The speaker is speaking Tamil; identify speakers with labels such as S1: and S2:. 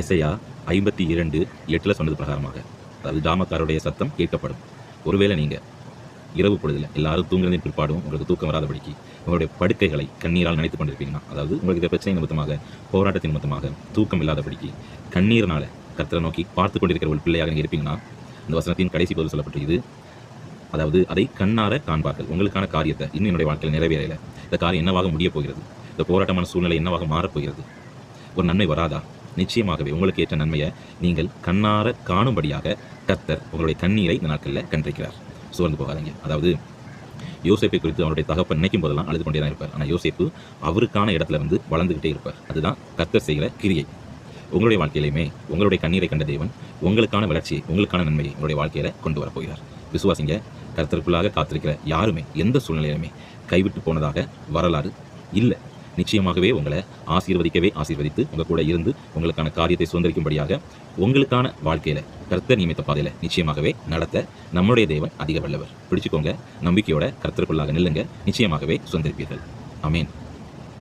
S1: எஸ்ஐயா ஐம்பத்தி இரண்டு எட்டில் சொன்னது பிரகாரமாக. அதாவது ஜாமக்காரருடைய சத்தம் கேட்கப்படும். ஒருவேளை நீங்கள் இரவு பொழுதில் எல்லாரும் தூங்குறதின் பிற்பாடும் உங்களுக்கு தூக்கம் வராதபடிக்கு உங்களுடைய படுக்கைகளை கண்ணீரால் நினைத்து கொண்டிருப்பீங்கன்னா அதாவது உங்களுக்கு இந்த பிரச்சனை நிமித்தமாக போராட்டத்தின் நிமித்தமாக தூக்கம் இல்லாதபடிக்கு கண்ணீர்னால் கர்த்தரை நோக்கி பார்த்து கொண்டிருக்கிற ஒரு பிள்ளையாக நீங்கள் இருப்பீங்கன்னா இந்த வசனத்தின் கடைசி பகுதி சொல்லப்பட்டு அதாவது அதை கண்ணார காண்பார்கள். உங்களுக்கான காரியத்தை இன்னும் என்னுடைய வாழ்க்கையில் நிறைவேறையில் இந்த காரியம் என்னவாக முடியப் போகிறது? இந்த போராட்டமான சூழ்நிலை என்னவாக மாறப்போகிறது ஒரு நன்மை வராதா? நிச்சயமாகவே உங்களுக்கு ஏற்ற நன்மையை நீங்கள் கண்ணார காணும்படியாக கர்த்தர் உங்களுடைய கண்ணீரை இந்த நாட்களில் கண்டிருக்கிறார். சோர்ந்து போகாதீங்க. அதாவது யோசிப்பை குறித்து அவருடைய தகப்பன் நினைக்கும் போதெல்லாம் அழுது கொண்டே தான் இருப்பார். ஆனால் யோசிப்பு அவருக்கான இடத்துல வந்து வளர்ந்துக்கிட்டே இருப்பார். அதுதான் கர்த்தர் செய்கிற கிரியை. உங்களுடைய வாழ்க்கையிலையுமே உங்களுடைய கண்ணீரை கண்ட தேவன் உங்களுக்கான வளர்ச்சியை உங்களுக்கான நன்மையை உங்களுடைய வாழ்க்கையில் கொண்டு வரப்போகிறார் விசுவாசிங்க கர்த்தருக்குள்ளாக காத்திருக்கிற யாருமே எந்த சூழ்நிலையிலுமே கைவிட்டு போனதாக வரலாறு இல்லை. நிச்சயமாகவே உங்களை ஆசீர்வதிக்கவே ஆசீர்வதித்து உங்க கூட இருந்து உங்களுக்கான காரியத்தை சுதந்திரிக்கும்படியாக உங்களுக்கான வாழ்க்கையில கர்த்தர் நியமித்த பாதையில நிச்சயமாகவே நடத்த நம்முடைய தேவன் அதிக வல்லவர். பிடிச்சுக்கோங்க. நம்பிக்கையோட கர்த்தருக்குள்ளாக நில்லுங்க. நிச்சயமாகவே சுதந்திரிப்பீர்கள். அமீன்